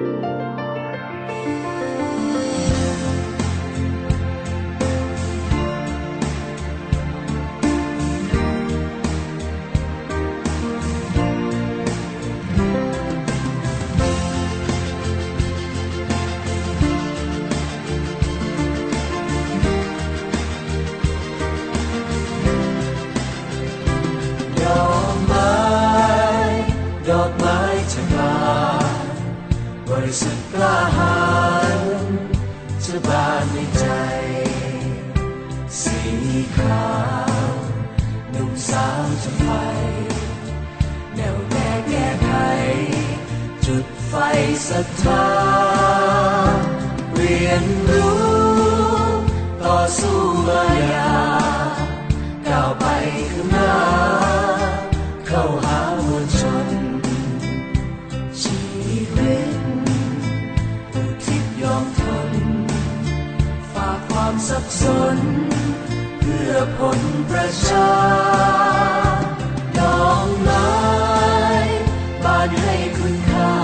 ด ล้าหาญจะบานในใจ สีขาวหนุ่มสาวจะไปแนวแน่แก้ไขจุดไฟศรัทธาเรียนรู้ ต่อสู้มายา ความสับสน เพื่อผลประชาดอกไม้บานให้คุณค่า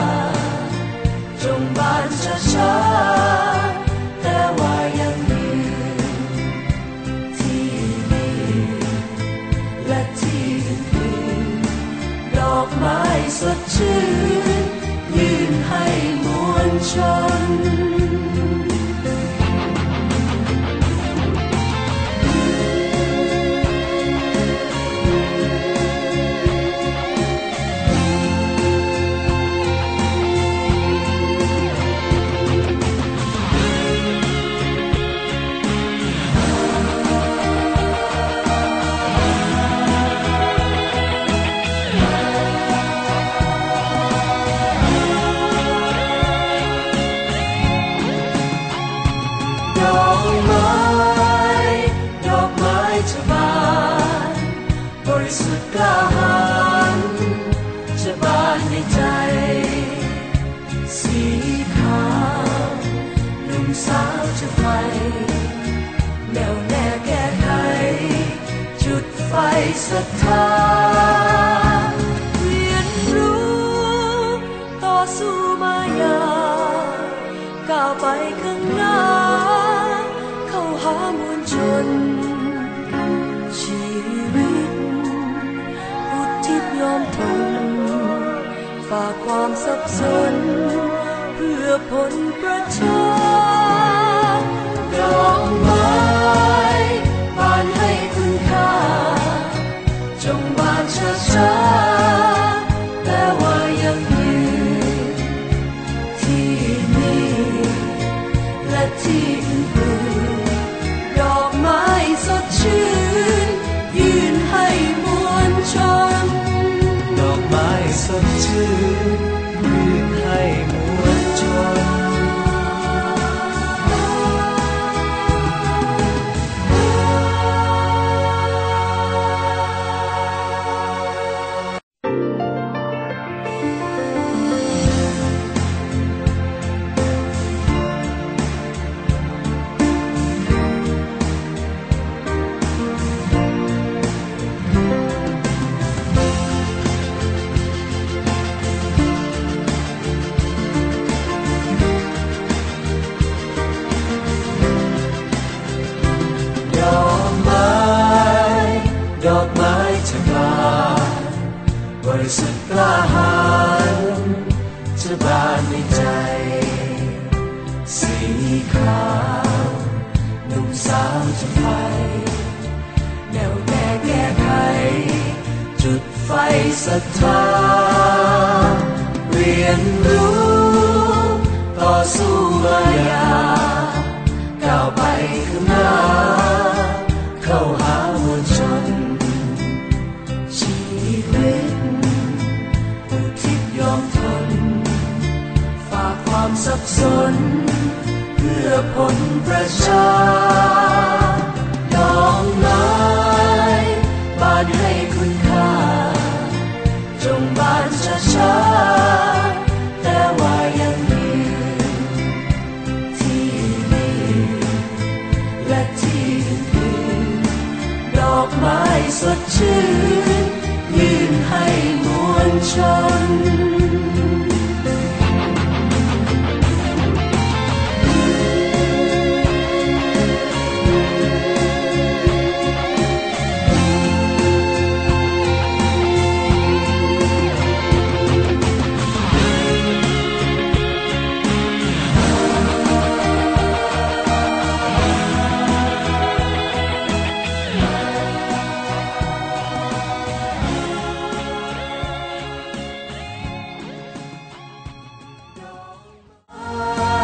จงบานช้าๆแต่ว่ายังยืนที่นี่และที่อื่นดอกไม้สดชื่น ยื่นให้มวลชน กล้าหาญจะบานในใจ สีขาวหนุ่มสาวจะไปแนวแน่แก้ไข จุดไฟศรัทธาเรียนรู้ต่อสู้มายาก้าวไปข้างหน้า เข้าหามวลชนชีวิต ฝากความสับสน เพื่อผลประชา ริสุทธิ์กล้าหาญจะบานในใจ สีขาวหนุ่มสาวจะไปแนวแน่แก้ไข จุดไฟศรัทธาเรียนรู้ ต่อสู้มายาก้าวไปข้างหน้า สับสน เพื่อผลประชาน้องนายบานให้คุณค่า จงบานช้าช้าแต่ว่ายังยืนที่นี่และที่อื่นดอกไม้สดชื่น ยื่นให้มวลชน